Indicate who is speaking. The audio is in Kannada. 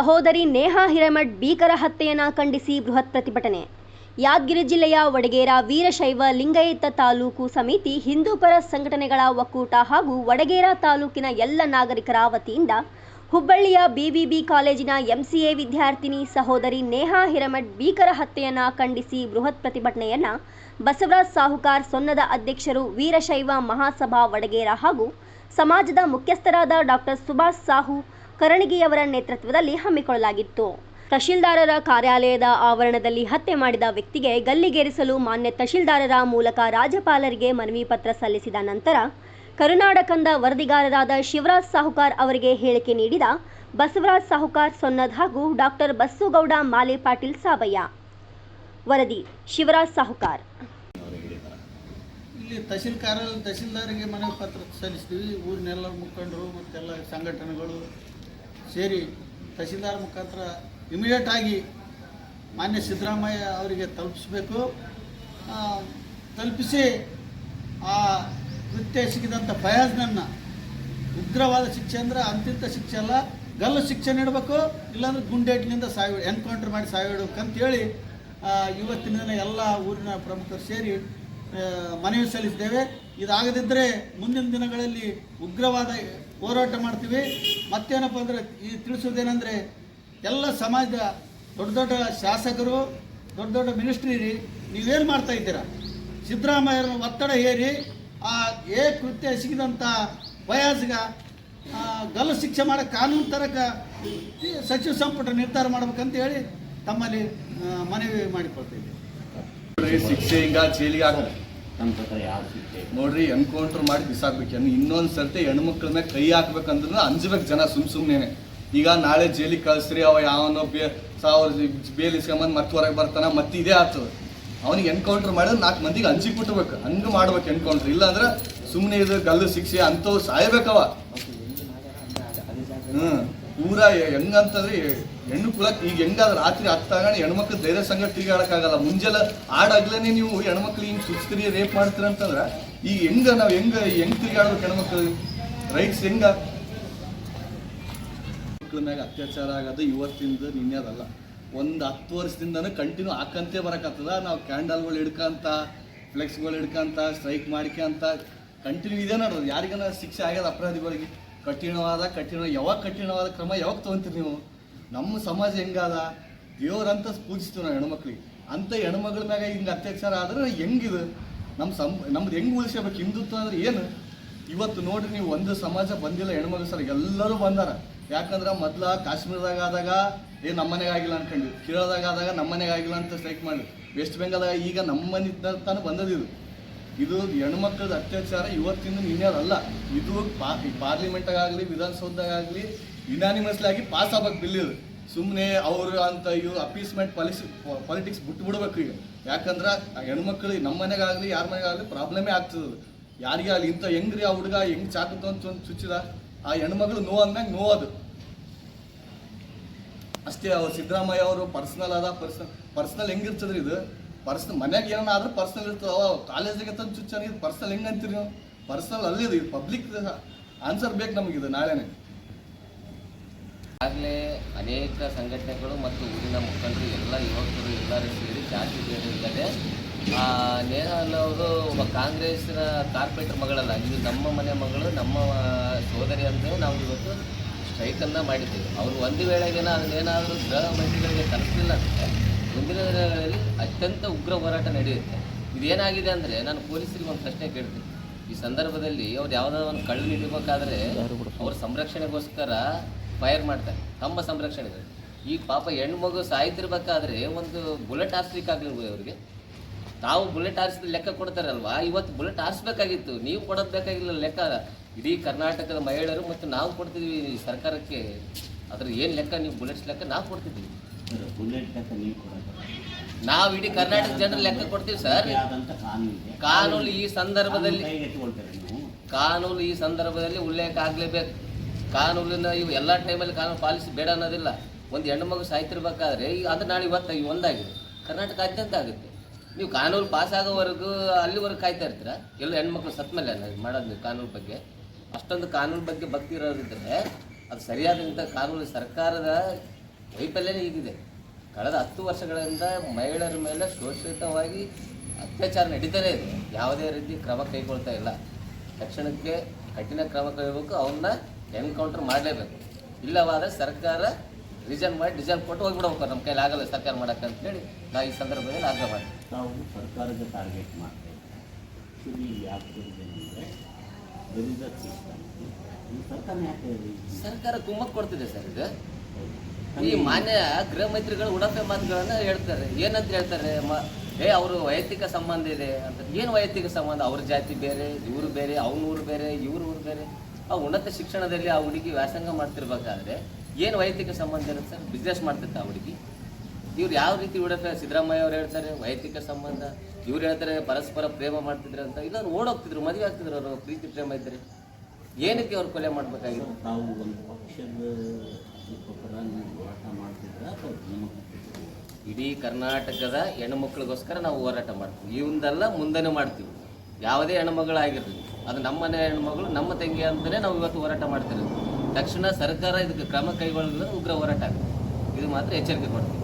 Speaker 1: ಸಹೋದರಿ ನೇಹಾ ಹಿರೇಮಠ್ ಭೀಕರ ಹತ್ಯೆಯನ್ನು ಖಂಡಿಸಿ ಬೃಹತ್ ಪ್ರತಿಭಟನೆ. ಯಾದಗಿರಿ ಜಿಲ್ಲೆಯ ವಡಗೇರ ವೀರಶೈವ ಲಿಂಗಾಯತ ತಾಲೂಕು ಸಮಿತಿ ಹಿಂದೂಪರ ಸಂಘಟನೆಗಳ ಒಕ್ಕೂಟ ಹಾಗೂ ವಡಗೇರ ತಾಲೂಕಿನ ಎಲ್ಲ ನಾಗರಿಕರ ವತಿಯಿಂದ ಹುಬ್ಬಳ್ಳಿಯ ಬಿವಿಬಿ ಕಾಲೇಜಿನ ಎಂಸಿಎ ವಿದ್ಯಾರ್ಥಿನಿ ಸಹೋದರಿ ನೇಹಾ ಹಿರೇಮಠ್ ಭೀಕರ ಹತ್ಯೆಯನ್ನು ಖಂಡಿಸಿ ಬೃಹತ್ ಪ್ರತಿಭಟನೆಯನ್ನು ಬಸವರಾಜ್ ಸಾಹುಕಾರ್ ಸೊನ್ನದ ಅಧ್ಯಕ್ಷರು ವೀರಶೈವ ಮಹಾಸಭಾ ವಡಗೇರ ಹಾಗೂ ಸಮಾಜದ ಮುಖ್ಯಸ್ಥರಾದ ಡಾಕ್ಟರ್ ಸುಭಾಷ್ ಸಾಹು ಕರಣಗಿಯವರ ನೇತೃತ್ವದಲ್ಲಿ ಹಮ್ಮಿಕೊಳ್ಳಲಾಗಿತ್ತು. ತಹಶೀಲ್ದಾರರ ಕಾರ್ಯಾಲಯದ ಆವರಣದಲ್ಲಿ ಹತ್ಯೆ ಮಾಡಿದ ವ್ಯಕ್ತಿಗೆ ಗಲ್ಲಿಗೇರಿಸಲು ಮಾನ್ಯ ತಹಶೀಲ್ದಾರರ ಮೂಲಕ ರಾಜ್ಯಪಾಲರಿಗೆ ಮನವಿ ಪತ್ರ ಸಲ್ಲಿಸಿದ ನಂತರ ಕರುನಾಡಕಂದ ವರದಿಗಾರರಾದ ಶಿವರಾಜ್ ಸಾಹುಕಾರ್ ಅವರಿಗೆ ಹೇಳಿಕೆ ನೀಡಿದ ಬಸವರಾಜ್ ಸಾಹುಕಾರ್ ಸೊನ್ನದ್ ಹಾಗೂ ಡಾಕ್ಟರ್ ಬಸ್ಸುಗೌಡ ಮಾಲೆ ಪಾಟೀಲ್ ಸಾಬಯ್ಯ. ವರದಿ ಶಿವರಾಜ್ ಸಾಹುಕಾರ್.
Speaker 2: ಇಲ್ಲಿ ತಹಶೀಲ್ದಾರಿಗೆ ಮನವಿ ಪತ್ರ ಸಲ್ಲಿಸಿದ್ವಿ. ಊರಿನೆಲ್ಲ ಮುಖಂಡರು ಮತ್ತೆಲ್ಲ ಸಂಘಟನೆಗಳು ಸೇರಿ ತಹಶೀಲ್ದಾರ್ ಮುಖಾಂತರ ಇಮಿಡಿಯೇಟ್ ಆಗಿ ಮಾನ್ಯ ಸಿದ್ದರಾಮಯ್ಯ ಅವರಿಗೆ ತಲುಪಿಸಬೇಕು. ತಲುಪಿಸಿ ಆ ಕೃತ್ಯ ಸಿಕ್ಕಿದಂಥ ಫಯಾಜ್ನನ್ನು ಉಗ್ರವಾದ ಶಿಕ್ಷೆ ಅಂದ್ರೆ ಅಂತಿಂತ ಶಿಕ್ಷೆ ಅಲ್ಲ ಗಲ್ಲು ಶಿಕ್ಷೆ ನೀಡಬೇಕು ಇಲ್ಲಾಂದ್ರೆ ಗುಂಡೇಟ್ನಿಂದ ಸಾಯ್ ಎನ್ಕೌಂಟರ್ ಮಾಡಿ ಆ, ಇವತ್ತಿನ ದಿನ ಎಲ್ಲ ಊರಿನ ಪ್ರಮುಖರು ಸೇರಿ ಮನವಿ ಸಲ್ಲಿಸಿದ್ದೇವೆ. ಇದಾಗದಿದ್ದರೆ ಮುಂದಿನ ದಿನಗಳಲ್ಲಿ ಉಗ್ರವಾದ ಹೋರಾಟ ಮಾಡ್ತೀವಿ. ಮತ್ತೇನಪ್ಪ ಅಂದರೆ ಈ ತಿಳಿಸೋದೇನೆಂದರೆ ಎಲ್ಲ ಸಮಾಜದ ದೊಡ್ಡ ದೊಡ್ಡ ಶಾಸಕರು, ದೊಡ್ಡ ದೊಡ್ಡ ಮಿನಿಸ್ಟ್ರಿ ನೀವೇನು ಮಾಡ್ತಾ ಇದ್ದೀರಾ? ಸಿದ್ದರಾಮಯ್ಯರ ಒತ್ತಡ ಹೇರಿ, ಆ ಏ ಕೃತ್ಯ ಸಿಗಿದಂಥ ವಯಸ್ಸಿಗ ಗಲ್ಲು ಶಿಕ್ಷೆ ಮಾಡೋ ಕಾನೂನು ತರಕ ಸಚಿವ ಸಂಪುಟ ನಿರ್ಧಾರ ಮಾಡ್ಬೇಕಂತ ಹೇಳಿ ತಮ್ಮಲ್ಲಿ ಮನವಿ ಮಾಡಿಕೊಳ್ತಿದ್ದೆ
Speaker 3: ಶಿಕ್ಷೆ ಹಿಂಗ ಜೈಲಿಗೆ
Speaker 4: ನಮ್ಮ ಪ್ರಕಾರ ಯಾರು ಸಿಗ್ತೇವೆ
Speaker 3: ನೋಡ್ರಿ ಎನ್ಕೌಂಟರ್ ಮಾಡಿ ಬಿಸಾಕ್ಬೇಕು. ಏನು ಇನ್ನೊಂದು ಸರ್ತಿ ಹೆಣ್ಮಕ್ಳ ಮೇಲೆ ಕೈ ಹಾಕ್ಬೇಕಂದ್ರೆ ಅಂಜಬೇಕು ಜನ ಸುಮ್ ಸುಮ್ಮನೆ ಈಗ ನಾಳೆ ಜೈಲಿಗೆ ಕಳಿಸ್ರಿ ಅವ ಯಾವನೋ ಬೇ ಸಾವಿರ ಬೇಲ್ ಇಸ್ಕೊಂಬಂದು ಮತ್ತೆ ಹೊರಗೆ ಬರ್ತಾನ ಮತ್ತೆ ಇದೇ ಆಗ್ತದೆ. ಅವ್ನಿಗೆ ಎನ್ಕೌಂಟರ್ ಮಾಡಿದ್ರೆ ನಾಲ್ಕು ಮಂದಿಗೆ ಅಂಜಿ ಕೊಟ್ಟಬೇಕು ಹಂಗೆ ಮಾಡ್ಬೇಕು ಎನ್ಕೌಂಟ್ರ್ ಇಲ್ಲಾಂದ್ರೆ ಸುಮ್ಮನೆ ಇದು ಗಲ್ಲು ಶಿಕ್ಷೆ ಅಂಥವು ಸಾಯ್ಬೇಕವ. ಹ್ಮ್. ಪೂರಾ ಹೆಂಗಂತಂದ್ರೆ ಹೆಣ್ಣು ಕುಲಕ್ ಈಗ ಹೆಂಗಾದ್ರೆ ರಾತ್ರಿ ಹತ್ತಾಗ ಹೆಣ್ಮಕ್ಳು ಧೈರ್ಯ ಸಂಘ ತಿರುಗಾಡಕ್ಕಾಗಲ್ಲ. ಮುಂಜಾನೆ ಆಡಾಗ್ಲೇನೆ ನೀವು ಹೆಣ್ಮಕ್ಳು ಹಿಂಗೆ ಸುಸ್ತ್ರೀ, ರೇಪ್ ಮಾಡ್ತೀರ ಅಂತಂದ್ರೆ ಈಗ ಹೆಂಗ ನಾವು ಹೆಂಗ ಹೆಂಗ್ ತಿರುಗಾಡ್ಬೇಕು ಹೆಣ್ಮಕ್ಳು? ರೈಟ್ಸ್ ಹೆಂಗ? ಮಕ್ಳ ಮ್ಯಾಗ ಅತ್ಯಾಚಾರ ಆಗೋದು ಇವತ್ತಿಂದ ನಿನ್ನೆದಲ್ಲ ಒಂದು ಹತ್ತು ವರ್ಷದಿಂದನೂ ಕಂಟಿನ್ಯೂ ಹಾಕಂತೆ ಬರಕತ್ತದ. ನಾವು ಕ್ಯಾಂಡಲ್ಗಳು ಹಿಡ್ಕಂತ ಫ್ಲೆಕ್ಸ್ಗಳು ಹಿಡ್ಕಂತ ಸ್ಟ್ರೈಕ್ ಮಾಡ್ಕೊಂತ ಕಂಟಿನ್ಯೂ ಇದೆ ನೋಡ್ರಿ. ಯಾರಿಗನ ಶಿಕ್ಷೆ ಆಗ್ಯದ ಅಪರಾಧಿಗಳಿಗೆ? ಕಠಿಣವಾದ ಕಠಿಣ, ಯಾವಾಗ ಕಠಿಣವಾದ ಕ್ರಮ ಯಾವಾಗ ತೊಗೊಂತೀರಿ ನೀವು? ನಮ್ಮ ಸಮಾಜ ಹೆಂಗಾದ? ದೇವ್ರಂತ ಪೂಜಿಸ್ತೀವಿ ನಾವು ಹೆಣ್ಮಕ್ಳಿಗೆ. ಅಂತ ಹೆಣ್ಮಗಳ ಮ್ಯಾಗ ಹಿಂಗೆ ಅತ್ಯಾಚಾರ ಆದ್ರೆ ಹೆಂಗಿದು? ನಮ್ಮ ಸಂ, ನಮ್ದು ಹೆಂಗೆ ಉಳಿಸ್ಕೋಬೇಕು? ಹಿಂದುತ್ವ ಅಂದ್ರೆ ಏನು? ಇವತ್ತು ನೋಡ್ರಿ ನೀವು, ಒಂದು ಸಮಾಜ ಬಂದಿಲ್ಲ, ಹೆಣ್ಮಕ್ಳು ಸರ್, ಎಲ್ಲರೂ ಬಂದಾರ. ಯಾಕಂದ್ರೆ ಮೊದ್ಲ ಕಾಶ್ಮೀರದಾಗ ಆದಾಗ, ಏ, ನಮ್ಮನೆಗೆ ಆಗಿಲ್ಲ ಅನ್ಕೊಂಡ್ವಿ. ಕೇರಳದಾಗ ಆದಾಗ ನಮ್ಮನೆಗೆ ಆಗಿಲ್ಲ ಅಂತ ಸ್ಟ್ರೈಕ್ ಮಾಡಿ ವೆಸ್ಟ್ ಬೆಂಗಾಲ್ದಾಗ ಈಗ ನಮ್ಮ ಮನೆ ತಾನು ಬಂದದಿದು ಇದು ಹೆಣ್ಮಕ್ಳದ ಅತ್ಯಾಚಾರ ಇವತ್ತಿಂದ ನಿನ್ನೆದಲ್ಲ. ಇದು ಪಾ ಪಾರ್ಲಿಮೆಂಟಾಗಲಿ ವಿಧಾನಸೌಧದಾಗಲಿ ಆಗಿ ಪಾಸ್ ಆಗ್ಬೇಕು ಬಿಲ್ ಇದು ಸುಮ್ಮನೆ ಅವರು ಅಂತ ಇವು ಅಪೀಸ್ಮೆಂಟ್ ಪಾಲಿಸಿ ಪಾಲಿಟಿಕ್ಸ್ ಬಿಟ್ಟು ಬಿಡ್ಬೇಕು ಈಗ. ಯಾಕಂದ್ರೆ ಆ ಹೆಣ್ಮಕ್ಳು ನಮ್ಮ ಮನೆಗಾಗಲಿ, ಯಾರ ಮನೆಗಾಗಲಿ ಪ್ರಾಬ್ಲಮೇ ಆಗ್ತದೆ. ಯಾರಿಗೆ ಆಗಲಿ ಇಂಥ ಹೆಂಗ್ರಿ ಆ ಹುಡುಗ, ಹೆಂಗ್ ಚಾಕುತ್ತ ಅಂತ ಒಂದು ಚುಚ್ಚಿದ ಆ ಹೆಣ್ಮಗಳು ನೋ ಅಂದಾಗ ನೋವದು ಅಷ್ಟೇ ಅವ್ರು ಸಿದ್ದರಾಮಯ್ಯ ಅವರು ಪರ್ಸನಲ್ ಅದ ಪರ್ಸನಲ್ ಪರ್ಸನಲ್ ಹೆಂಗಿರ್ತದ್ರಿ ಇದು? ಪರ್ಸನಲ್ ಮನ್ಯಾಗ ಏನೋ ಆದ್ರೆ ಪರ್ಸನಲ್ ಇರ್ತದೆ ಕಾಲೇಜಿಗೆ ತಂದು ಚುಚ್ಚಾನ ಇದು ಪರ್ಸನಲ್ ಹೆಂಗ್ ಅಂತೀರಿ ನೀವು? ಪರ್ಸನಲ್ ಅಲ್ಲಿದೆ ಇದು ಪಬ್ಲಿಕ್ ಆನ್ಸರ್ ಬೇಕು ನಮಗಿದು ನಾಳೆನೆ.
Speaker 4: ಆಗಲೇ ಅನೇಕ ಸಂಘಟನೆಗಳು ಮತ್ತು ಊರಿನ ಮುಖಂಡರು, ಎಲ್ಲ ಯುವಕರು, ಎಲ್ಲರೂ ಸೇರಿ ಜಾತಿ ಬೇರೆ ಆ ಅವರು ಒಬ್ಬ ಕಾಂಗ್ರೆಸ್ನ ಕಾರ್ಪೊರೇಟರ್ ಮಗಳಲ್ಲ, ಇದು ನಮ್ಮ ಮನೆ ಮಗಳು, ನಮ್ಮ ಸೋದರಿ ಅಂತ ನಾವು ಇವತ್ತು ಸ್ಟ್ರೈಕನ್ನು ಮಾಡಿದ್ದೇವೆ. ಅವರು ಒಂದು ವೇಳೆಗೇನ ಅದನ್ನೇನಾದರೂ ಗೃಹ ಮಂತ್ರಿಗಳಿಗೆ ತಲುಪಿಲ್ಲ ಅಂದರೆ ಮುಂದಿನ ಅತ್ಯಂತ ಉಗ್ರ ಹೋರಾಟ ನಡೆಯುತ್ತೆ. ಇದೇನಾಗಿದೆ ಅಂದರೆ ನಾನು ಪೊಲೀಸರಿಗೆ ಒಂದು ಪ್ರಶ್ನೆ ಕೇಳ್ತೀನಿ. ಈ ಸಂದರ್ಭದಲ್ಲಿ ಅವ್ರು ಯಾವುದಾದ್ರು ಒಂದು ಕಳ್ಳು ಹಿಡಿಬೇಕಾದ್ರೆ ಅವ್ರ ಸಂರಕ್ಷಣೆಗೋಸ್ಕರ ಫೈರ್ ಮಾಡ್ತಾರೆ. ತಮ್ಮ ಸಂರಕ್ಷಣೆಗೆ. ಈ ಪಾಪ ಹೆಣ್ಮಗು ಸಾಯ್ತಿರ್ಬೇಕಾದ್ರೆ ಒಂದು ಬುಲೆಟ್ ಹಾರಿಸ್ಲಿಕ್ಕೆ ಅವರಿಗೆ. ತಾವು ಬುಲೆಟ್ ಹಾರಿಸಿದ ಲೆಕ್ಕ ಕೊಡ್ತಾರಲ್ವಾ? ಇವತ್ತು ಬುಲೆಟ್ ಹಾರಿಸ್ಬೇಕಾಗಿತ್ತು. ನೀವು ಕೊಡೋದು ಬೇಕಾಗಿಲ್ಲ ಲೆಕ್ಕ. ಇಡೀ ಕರ್ನಾಟಕದ ಮಹಿಳೆಯರು ಮತ್ತು ನಾವು ಕೊಡ್ತಿದ್ವಿ ಸರ್ಕಾರಕ್ಕೆ. ಅದ್ರ ಏನು ಲೆಕ್ಕ? ನೀವು ಬುಲೆಟ್ಸ್ ಲೆಕ್ಕ ನಾವು
Speaker 5: ಲೆಕ್ಕ ನೀವು
Speaker 4: ಇಡೀ ಕರ್ನಾಟಕ ಜನರ ಲೆಕ್ಕ ಕೊಡ್ತೀವಿ ಸರ್.
Speaker 5: ಕಾನೂನು
Speaker 4: ಈ ಸಂದರ್ಭದಲ್ಲಿ ಕಾನೂನು ಈ ಸಂದರ್ಭದಲ್ಲಿ ಉಲ್ಲೇಖ ಆಗಲೇಬೇಕು. ಕಾನೂನಿನ ಇವು ಎಲ್ಲ ಟೈಮಲ್ಲಿ ಕಾನೂನು ಪಾಲಿಸಿ ಬೇಡ ಅನ್ನೋದಿಲ್ಲ. ಒಂದು ಹೆಣ್ಣು ಮಗು ಸಾಯ್ತಿರ್ಬೇಕಾದ್ರೆ ಅದು ನಾಳೆ ಇವತ್ತು ಈ ಒಂದಾಗಿದೆ. ಕರ್ನಾಟಕಾದ್ಯಂತ ಆಗುತ್ತೆ. ನೀವು ಕಾನೂನು ಪಾಸ್ ಆಗೋವರೆಗೂ ಅಲ್ಲಿವರೆಗೂ ಕಾಯ್ತಾ ಇರ್ತೀರಾ? ಎಲ್ಲ ಹೆಣ್ಮಕ್ಳು ಸತ್ ಮೇಲೆ ಮಾಡೋದು ಕಾನೂನು ಬಗ್ಗೆ. ಅಷ್ಟೊಂದು ಕಾನೂನು ಬಗ್ಗೆ ಭಕ್ತಿ ಇರೋದಿದ್ರೆ ಅದು ಸರಿಯಾದಂಥ ಕಾನೂನು ಸರ್ಕಾರದ ವೈಫಲ್ಯನೇ ಈಗಿದೆ ಕಳೆದ ಹತ್ತು ವರ್ಷಗಳಿಂದ ಮಹಿಳೆಯರ ಮೇಲೆ ಶೋಷಿತವಾಗಿ ಅತ್ಯಾಚಾರ ನಡೀತಾನೇ ಇದೆ. ಯಾವುದೇ ರೀತಿ ಕ್ರಮ ಕೈಗೊಳ್ತಾ ಇಲ್ಲ. ತಕ್ಷಣಕ್ಕೆ ಕಠಿಣ ಕ್ರಮ ಕೈಗೊಳ್ಬೇಕು. ಅವನ್ನ ಎನ್ಕೌಂಟರ್ ಮಾಡಲೇಬೇಕು. ಇಲ್ಲವಾದರೆ ಸರ್ಕಾರ ರಿಸೈನ್ ಮಾಡಿ ಡಿಸೈನ್ ಕೊಟ್ಟು ಹೋಗ್ಬಿಡ್ಬೇಕು. ನಮ್ಮ ಕೈಲಿ ಆಗಲ್ಲ ಸರ್ಕಾರ ಮಾಡಕ್ಕೆ ಅಂತೇಳಿ ನಾ ಈ ಸಂದರ್ಭದಲ್ಲಿ ಆಗ್ರಹ ಮಾಡ್ತೀವಿ.
Speaker 5: ನಾವು ಸರ್ಕಾರದ ಟಾರ್ಗೆಟ್ ಮಾಡ್ತೇವೆ ಸರ್ಕಾರ
Speaker 4: ಕುಮ್ಮಕ್ಕೆ ಕೊಡ್ತಿದೆ ಸರ್ ಇದು. ಈ ಮಾನ್ಯ ಗೃಹ ಮಂತ್ರಿಗಳು ಉಡಪೆ ಮಾತುಗಳನ್ನ ಹೇಳ್ತಾರೆ. ಏನಂತ ಹೇಳ್ತಾರೆ? ಏ, ಅವರು ವೈಯಕ್ತಿಕ ಸಂಬಂಧ ಇದೆ ಅಂತ. ಏನು ವೈಯಕ್ತಿಕ ಸಂಬಂಧ? ಅವ್ರ ಜಾತಿ ಬೇರೆ, ಇವರು ಬೇರೆ, ಅವ್ನ ಊರು ಬೇರೆ, ಇವ್ರ ಊರು ಬೇರೆ. ಆ ಉನ್ನತ ಶಿಕ್ಷಣದಲ್ಲಿ ಆ ಹುಡುಗಿ ವ್ಯಾಸಂಗ ಮಾಡ್ತಿರ್ಬೇಕಾದ್ರೆ ಏನು ವೈಯಕ್ತಿಕ ಸಂಬಂಧ ಇರುತ್ತೆ? ಸರ್ ಬಿಸ್ನೆಸ್ ಮಾಡ್ತಿರ್ತ ಆ ಹುಡುಗಿ. ಇವ್ರು ಯಾವ ರೀತಿ ಉಡಪೆ ಸಿದ್ದರಾಮಯ್ಯ ಅವ್ರು ಹೇಳ್ತಾರೆ, ವೈಯಕ್ತಿಕ ಸಂಬಂಧ. ಇವ್ರು ಹೇಳ್ತಾರೆ, ಪರಸ್ಪರ ಪ್ರೇಮ ಮಾಡ್ತಿದ್ರು ಅಂತ. ಇಲ್ಲ ಅವ್ರು ಓಡೋಗ್ತಿದ್ರು, ಮದುವೆ ಆಗ್ತಿದ್ರು ಅವರು, ಪ್ರೀತಿ, ಪ್ರೇಮ ಇದ್ರೆ. ಏನಕ್ಕೆ ಅವ್ರು ಕೊಲೆ ಮಾಡ್ಬೇಕಾಗಿತ್ತು?
Speaker 5: ಹೋರಾಟ ಮಾಡ್ತಿದ್ರೆ
Speaker 4: ಇಡೀ ಕರ್ನಾಟಕದ ಹೆಣ್ಮಕ್ಳಿಗೋಸ್ಕರ ನಾವು ಹೋರಾಟ ಮಾಡ್ತೀವಿ. ಇವಂದೆಲ್ಲ ಮುಂದೆನೂ ಮಾಡ್ತೀವಿ. ಯಾವುದೇ ಹೆಣ್ಮಗಳಾಗಿರಲಿ, ಅದು ನಮ್ಮ ಮನೆ ಹೆಣ್ಮಗಳು, ನಮ್ಮ ತಂಗಿ ಅಂತಲೇ ನಾವು ಇವತ್ತು ಹೋರಾಟ ಮಾಡ್ತಿರೋದು. ತಕ್ಷಣ ಸರ್ಕಾರ ಇದಕ್ಕೆ ಕ್ರಮ ಕೈಗೊಳ್ಳೋದ್ರೆ ಉಗ್ರ ಹೋರಾಟ ಆಗುತ್ತೆ. ಇದು ಮಾತ್ರ ಎಚ್ಚರಿಕೆ ಕೊಡ್ತೀವಿ.